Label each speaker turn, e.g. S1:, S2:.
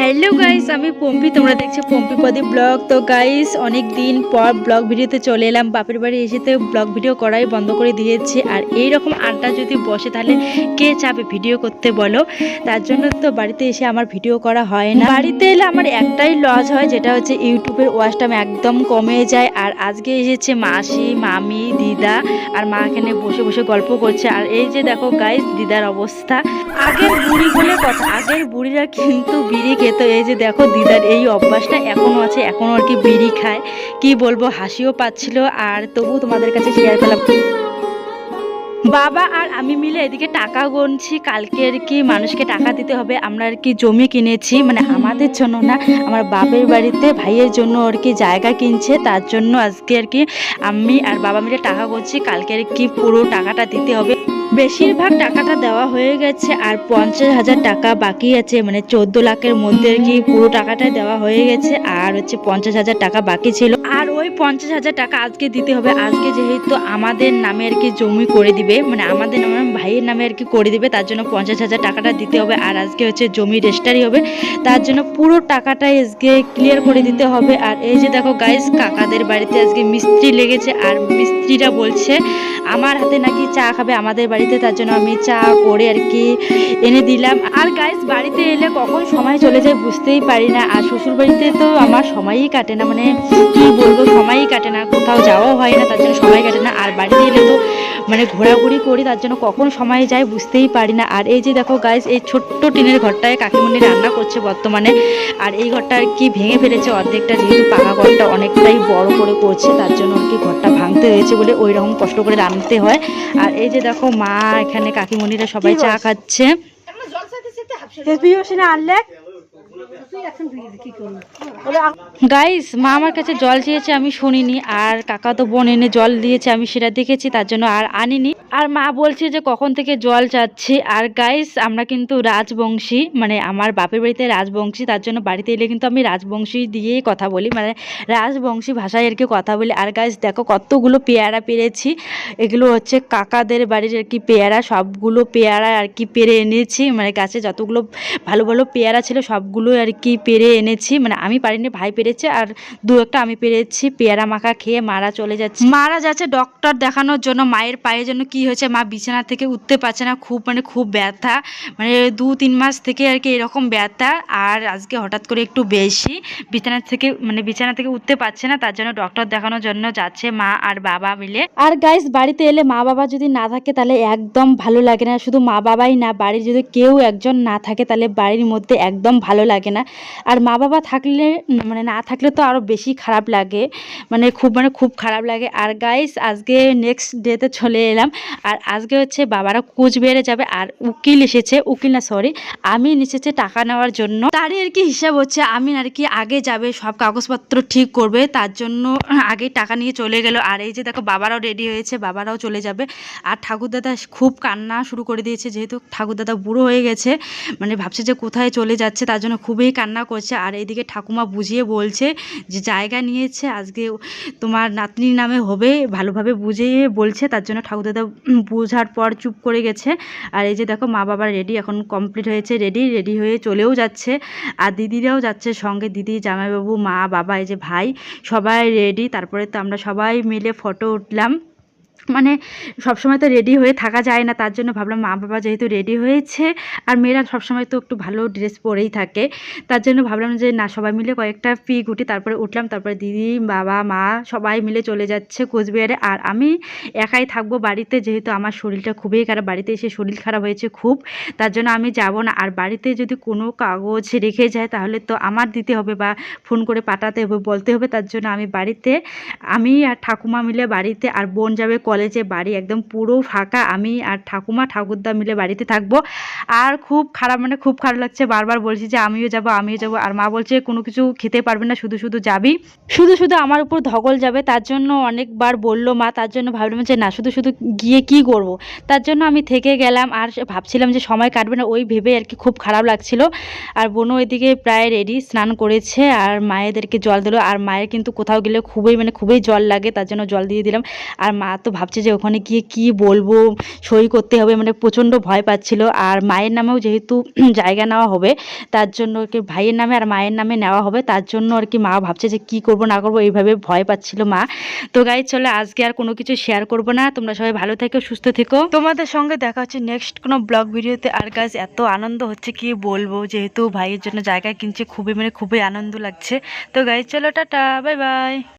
S1: Hello guys আমি পম্পি, তোমরা দেখছ পম্পিপদি ব্লগ। তো গাইস অনেক দিন পর ব্লগ ভিডিওতে চলে এলাম। বাপের বাড়ি এসে তো ব্লগ ভিডিও করাই বন্ধ করে দিয়েছে। আর এই রকম আড্ডা যদি বসে, তাহলে কে চাবে ভিডিও করতে বলো? তার জন্য তো বাড়িতে এসে আমার ভিডিও করা হয় না। বাড়িতে এলে আমার একটাই লস হয়, যেটা হচ্ছে ইউটিউবের ওয়াচ টাইম একদম কমে যায়। আর আজকে এসেছে মাসি, মামি, দিদা আর মা এখানে বসে বসে গল্প করছে। আর এই যে দেখো গাইস দিদার অবস্থা। আগের বুড়ি বলে কথা, আগের বুড়িরা কিন্তু বিড়ি খেত এই যে দেখো দিদার এই অভ্যাসটা এখনও আছে এখনও আর কি বিড়ি খায়। কি বলব, হাসিও পাচ্ছিল আর তবু তোমাদের কাছে শেয়ার করলাম। বাবা আর আমি মিলে এদিকে টাকা গুনছি আর কি মানুষকে টাকা দিতে হবে, আমরা আর কি জমি কিনেছি মানে আমাদের জন্য না, আমার বাপের বাড়িতে ভাইয়ের জন্য আর কি জায়গা কিনছে, তার জন্য আজকে আর কি আমি আর বাবা মিলে টাকা কালকে আর কি পুরো টাকাটা দিতে হবে। বেশিরভাগ টাকাটা দেওয়া হয়ে গেছে আর পঞ্চাশ হাজার টাকা বাকি আছে মানে চোদ্দ লাখের মধ্যে কি পুরো টাকাটা দেওয়া হয়ে গেছে, আর হচ্ছে পঞ্চাশ হাজার টাকা বাকি ছিল। আর ওই পঞ্চাশ হাজার টাকা আজকে দিতে হবে। আজকে যেহেতু আমাদের নামে আর কি জমি করে দিবে মানে আমাদের নামে, ভাইয়ের নামে আর কি করে দিবে, তার জন্য পঞ্চাশ হাজার টাকাটা দিতে হবে আর আজকে হচ্ছে জমি রেজিস্টারি হবে। তার জন্য পুরো টাকাটা আজকে ক্লিয়ার করে দিতে হবে। আর এই যে দেখো গাইস কাকাদের বাড়িতে আজকে মিস্ত্রি লেগেছে আর মিস্ত্রিরা বলছে, আমার হাতে নাকি চা খাবে আমাদের বাড়িতে, তার জন্য আমি চা করে আর কি এনে দিলাম। আর গাইস বাড়িতে এলে কখন সময় চলে যায় বুঝতেই পারি না। আর শ্বশুর বাড়িতে তো আমার সময়ই কাটে না মানে কি বলব সময়ই কাটে না কোথাও যাওয়াও হয় না তার জন্য সময় কাটে না। আর বাড়িতে এলে তো মানে ঘোরাঘুরি করি তার জন্য কখন সময় যায় বুঝতেই পারি না। আর এই যে দেখো গাইজ এই ছোট্ট টিনের ঘরটায় কাকিমণি রান্না করছে বর্তমানে। আর এই ঘরটা আর কি ভেঙে ফেলেছে অর্ধেকটা যেহেতু পাকা ঘরটা অনেকটাই বড় করে করছে তার জন্য আর কি ঘরটা ভাঙতে হয়েছে বলে ওই রকম কষ্ট করে রাঁধতে হয়। আর এই যে দেখো মা এখানে কাকিমণিরা সবাই চা খাচ্ছে। গাইস মা আমার কাছে জল চেয়েছে, আমি শুনিনি, আর কাকা তো বোন এনে জল দিয়েছে, আমি সেটা দেখেছি, তার জন্য আর আনিনি। আর মা বলছে যে কখন থেকে জল চাচ্ছি। আর গাইস আমরা কিন্তু রাজবংশী মানে আমার বাপের বাড়িতে রাজবংশী, তার জন্য বাড়িতে এলে কিন্তু আমি রাজবংশী দিয়েই কথা বলি। মানে রাজবংশী ভাষায় আর কি কথা বলি। আর গাইস দেখো কতগুলো পেয়ারা পেরেছি। এগুলো হচ্ছে কাকাদের বাড়ির আর কি পেয়ারা, সবগুলো পেয়ারা আর কি পেরে এনেছি। মানে গাছে যতগুলো ভালো ভালো পেয়ারা ছিল, সবগুলো আর কি পেরে এনেছি। মানে আমি পারিনি, ভাই পেরেছে আর দু একটা আমি পেরেছি। পেয়ারা মাখা খেয়ে মারা চলে যাচ্ছে। মারা যাচ্ছে ডক্টর দেখানোর জন্য, মায়ের পায়ের জন্য কি হয়েছে, মা বিছানা থেকে উঠতে পারছে না, খুব মানে খুব ব্যথা মানে দু তিন মাস থেকে আর কি এরকম ব্যথা, আর আজকে হঠাৎ করে একটু বেশি, বিছানা থেকে মানে বিছানা থেকে উঠতে পারছে না, তার জন্য ডক্টর দেখানোর জন্য যাচ্ছে মা আর বাবা মিলে। আর গাইস বাড়িতে এলে মা বাবা যদি না থাকে, তাহলে একদম ভালো লাগে না, শুধু মা বাবাই না, বাড়ির যদি কেউ একজন না থাকে, তাহলে বাড়ির মধ্যে একদম ভালো লাগে না। আর মা বাবা থাকলে মানে না থাকলে তো আরও বেশি খারাপ লাগে মানে খুব মানে খুব খারাপ লাগে। আর গাইস আজকে নেক্সট ডেতে চলে এলাম আর আজকে হচ্ছে বাবারা কুচবিহারে যাবে আর উকিল এসেছে, উকিল না সরি আমি এসেছে টাকা নেওয়ার জন্য। তারই আর কি হিসাব হচ্ছে আমি আর কি আগে যাবে, সব কাগজপত্র ঠিক করবে, তার জন্য আগে টাকা নিয়ে চলে গেল। আর এই যে দেখো, বাবারাও রেডি হয়েছে, বাবারাও চলে যাবে। আর ঠাকুরদাদা খুব কান্না শুরু করে দিয়েছে, যেহেতু ঠাকুরদাদা বুড়ো হয়ে গেছে মানে ভাবছে যে কোথায় চলে যাচ্ছে, তার জন্য খুবই কান্না করছে। আর এইদিকে ঠাকুমা বুঝিয়ে বলছে যে জায়গা নিয়েছে, আজকে তোমার নাতনির নামে হবে, ভালোভাবে বুঝিয়ে বলছে, তার জন্য ঠাকুরদাদা বোঝার পর চুপ করে গেছে। আর এই যে দেখো, মা বাবা রেডি এখন কমপ্লিট হয়েছে রেডি রেডি হয়ে চলেও যাচ্ছে। আর দিদিরাও যাচ্ছে সঙ্গে, দিদি, জামাইবাবু, মা, বাবা, এই যে ভাই, সবাই রেডি তারপরে তো আমরা সবাই মিলে ফটো উঠলাম। মানে সবসময় তো রেডি হয়ে থাকা যায় না, তার জন্য ভাবলাম মা বাবা যেহেতু রেডি হয়েছে আর মেয়েরা সবসময় তো একটু ভালো ড্রেস পরেই থাকে, তার জন্য ভাবলাম যে না সবাই মিলে কয়েকটা পিক উঠি তারপরে উঠলাম, তারপরে দিদি, বাবা, মা সবাই মিলে চলে যাচ্ছে কোচবিহারে আর আমি একাই থাকব বাড়িতে যেহেতু আমার শরীরটা খুবই খারাপ, বাড়িতে এসে শরীর খারাপ হয়েছে খুব, তার জন্য আমি যাব না আর বাড়িতে যদি কোনো কাগজ রেখে যায় তাহলে তো আমার দিতে হবে বা ফোন করে পাঠাতে হবে, বলতে হবে তার জন্য আমি বাড়িতে, আমি আর ঠাকুমা মিলে বাড়িতে আর বোন যাবে কলেজে বাড়ি একদম পুরো ফাঁকা। আমি আর ঠাকুমা, ঠাকুরদা মিলে বাড়িতে থাকব। আর খুব খারাপ মানে খুব খারাপ লাগছে। বারবার বলছি যে, আমিও যাব আমিও যাব। আর মা বলছে, কোনো কিছু খেতে পারবে না, শুধু শুধু যাবি। শুধু শুধু আমার উপর ধকল যাবে। তার জন্য অনেকবার বলল মা, তার জন্য ভাবলাম যে, না, শুধু শুধু গিয়ে কি করব? তার জন্য আমি থেকে গেলাম। আর ভাবছিলাম যে, সময় কাটবে না। ওই ভেবে আর কি খুব খারাপ লাগছিল। আর বোনও এদিকে প্রায় রেডি স্নান করেছে। আর মায়েদেরকে জল দিলো। আর মায়ের কিন্তু কোথাও গেলে খুবই মানে খুবই জল লাগে। তার জন্য জল দিয়ে দিলাম। আর মা তো ভাব ভাবছে যে ওখানে গিয়ে কি বলব, সই করতে হবে মানে প্রচণ্ড ভয় পাচ্ছিল। আর মায়ের নামেও যেহেতু জায়গা নেওয়া হবে, তার জন্য কি ভাইয়ের নামে আর মায়ের নামে নেওয়া হবে, তার জন্য আর কি মা ভাবছে যে কি করব, না করব, এইভাবে ভয় পাচ্ছিল মা। তো গাইজ চলে আজকে আর কোনো কিছু শেয়ার করব না। তোমরা সবাই ভালো থেকো, সুস্থ থেকো। তোমাদের সঙ্গে দেখা হচ্ছে নেক্সট কোনো ব্লগ ভিডিওতে। আর গাইজ এত আনন্দ হচ্ছে কি বলব, যেহেতু ভাইয়ের জন্য জায়গা কিনছে, খুবই মানে খুবই আনন্দ লাগছে। তো গাইজ চলো টাটা বাই বাই